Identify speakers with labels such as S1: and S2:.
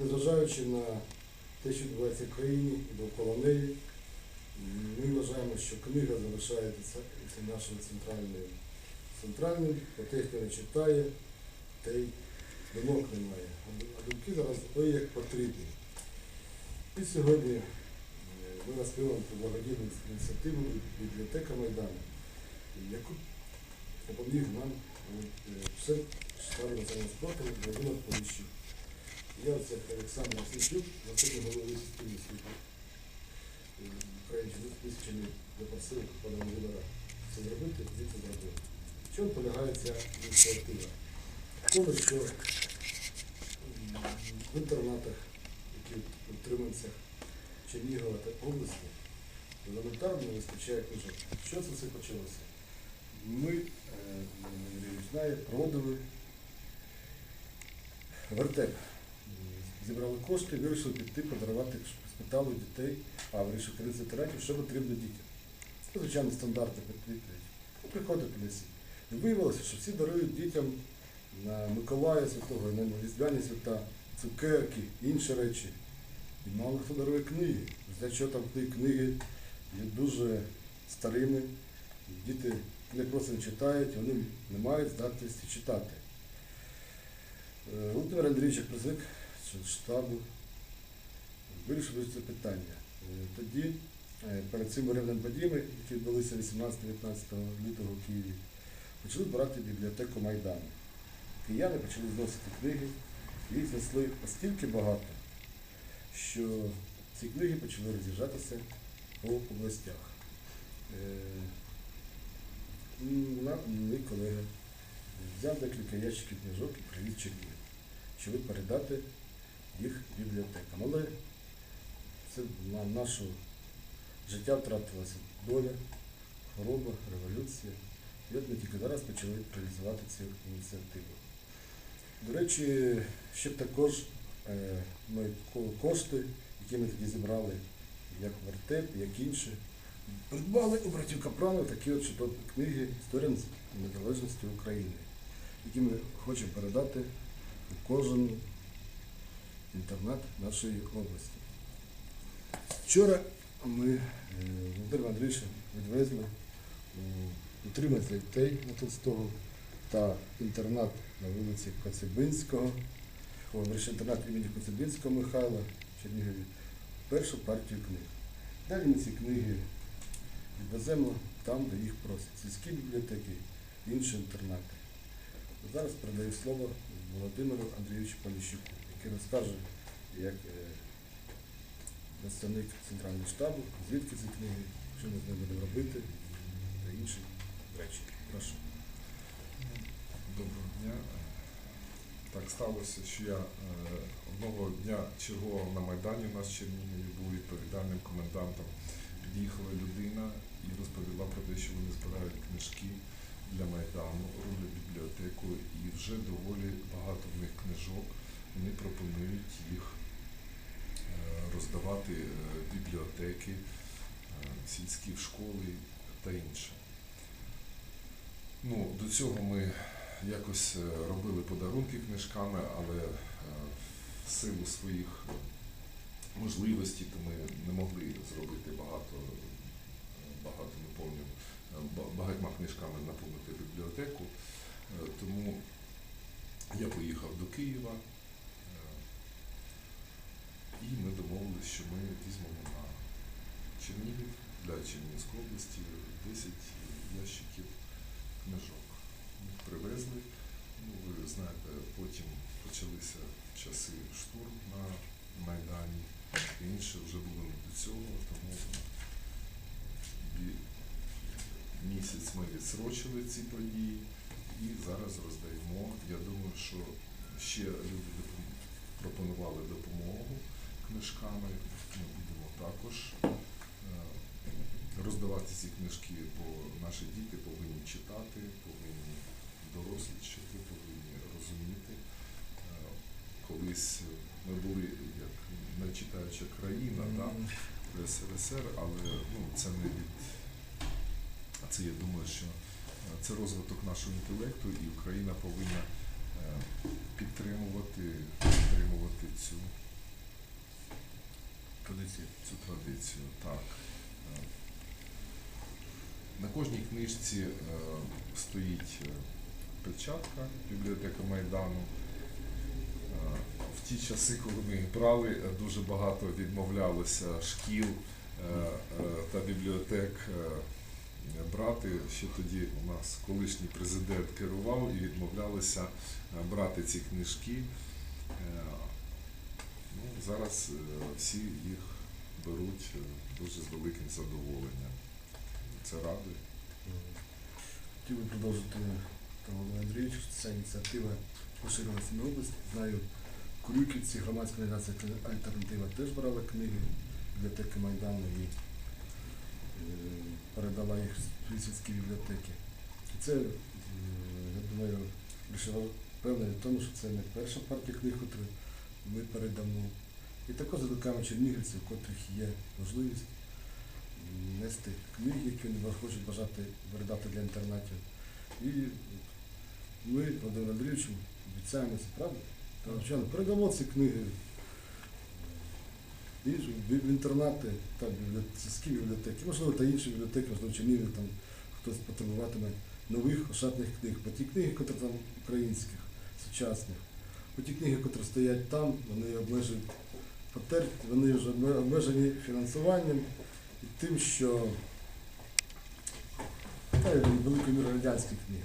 S1: Незважаючи на те, що відбувається в країні і довкола неї, ми вважаємо, що книга залишається це нашим центральним, про хто не читає, та й думок немає. А думки зараз ой як потрібні. І сьогодні е, ми розкриваємо ту благодійну ініціативу бібліотека Майдану, яку допоміг нам все штабу національного спорту Володимир Поліщук. Я це Олександр Васильчук, заступник голови суспільної світу Української тисячами запросили пана Володимира це зробити, він це зробив. В чому полягає ця ініціатива? В тому, що в інтернатах, які Триманцях Чернігова та області, елементарно не вистачає книжок. Що це все почалося? Ми, е, Юрій знає, проводили вертеп. Зібрали кошти, вирішили піти подарувати шпиталу дітей, а вирішив 30 ветеранів, що потрібно дітям. Це, звичайно, стандартна відповідь. Приходить поліції. І виявилося, що всі дарують дітям на Миколая Святого, на Різдвяні свята, цукерки, інші речі. І мало хто дарує книги. За що там ті книги є дуже старими. Діти не просто не читають, вони не мають здатності читати. Е, Володимир Андрійович, як штабу, вирішив це питання. Е, Тоді, е, перед цими ревними подіями, які відбулися 18-19 лютого в Києві, почали брати бібліотеку Майдану. Кияни почали зносити книги, їх знесли настільки багато, що ці книги почали роз'їжджатися по областях. Е, Мій колега взяв декілька ящиків книжок і привіз Чернігів, щоб передати їх бібліотекам. Але це на наше життя втратилася доля, хвороба, революція. І от ми тільки зараз почали реалізувати цю ініціативу. До речі, ще також е, ми кошти, які ми тоді зібрали, як вертеп, як інші, придбали у братів Капранов такі от чудові книги Історія незалежності України, які ми хочемо передати кожен інтернат нашої області. Вчора ми е, Володимира Андрійовича відвезли утримання дітей на Толстого та інтернат на вулиці Коцюбинського, о, інтернат імені Коцюбинського Михайла в Чернігові, першу партію книг. Далі ми ці книги відвеземо там, де їх просять. Сільські бібліотеки, інші інтернати. Зараз передаю слово Володимиру Андрійовичу Поліщуку, який розкаже, як е, представник центрального штабу, звідки ці книги, що ми з ними будемо робити та інші речі. Прошу.
S2: Доброго дня. Так сталося, що я е, одного дня чергового на Майдані у нас в Чернігові був відповідальним комендантом. Під'їхала людина і розповіла про те, що вони збирають книжки для Майдану, роблять бібліотеку, і вже доволі багато в них книжок. Вони пропонують їх е, роздавати е, бібліотеки, е, сільські школи та інше. Ну, до цього ми якось робили подарунки книжками, але в силу своїх можливостей то ми не могли зробити багато, багато наповню, е, багатьма книжками наповнити бібліотеку. Тому я поїхав до Києва і ми домовилися, що ми візьмемо на Чернігів для Чернігівської області 10 ящиків книжок. Їх привезли. Ну, ви знаєте, потім почалися часи штурм на Майдані. І інше вже було не до цього, тому місяць ми відсрочили ці події і зараз роздаємо. Я думаю, що ще люди пропонували допомогу книжками. Ми будемо також е, роздавати ці книжки, бо наші діти повинні читати, повинні дорослішати, повинні розуміти. Е, Колись ми були як нечитаюча країна да, в СРСР, але ну, це не від. Це я думаю, що е, це розвиток нашого інтелекту, і Україна повинна підтримувати, підтримувати цю традицію. так. Е, на кожній книжці е, стоїть е, печатка бібліотека Майдану. В ті часи, коли ми їх брали, дуже багато відмовлялося шкіл та бібліотек брати. Ще тоді у нас колишній президент керував і відмовлялися брати ці книжки. Ну, Зараз всі їх беруть е, дуже з великим задоволенням. Це радує.
S1: Хотів би продовжити Володимир Андрійович, ця ініціатива поширилася на область. Знаю, в Курюківці громадська організація Альтернатива теж брала книги бібліотеки Майдану і е, передала їх в сільські бібліотеки. І це, е, я думаю, більше впевнений в тому, що це не перша партія книг, яку ми передамо. І також закликаємо чернігівців, у котрих є можливість нести книги, які вони хочуть бажати передати для інтернатів. І ми, Володимир Андрійович, обіцяємо це правда. Та, звичайно, передамо ці книги і в в інтернати та сільські бібліотеки, можливо, та інші бібліотеки, можливо, Чернігів, там хтось потребуватиме нових ошатних книг. Бо ті книги, які там українських, сучасних, бо ті книги, які стоять там, вони обмежують потерпі, вони вже обмежені фінансуванням і тим, що та, великою мірою радянські книги.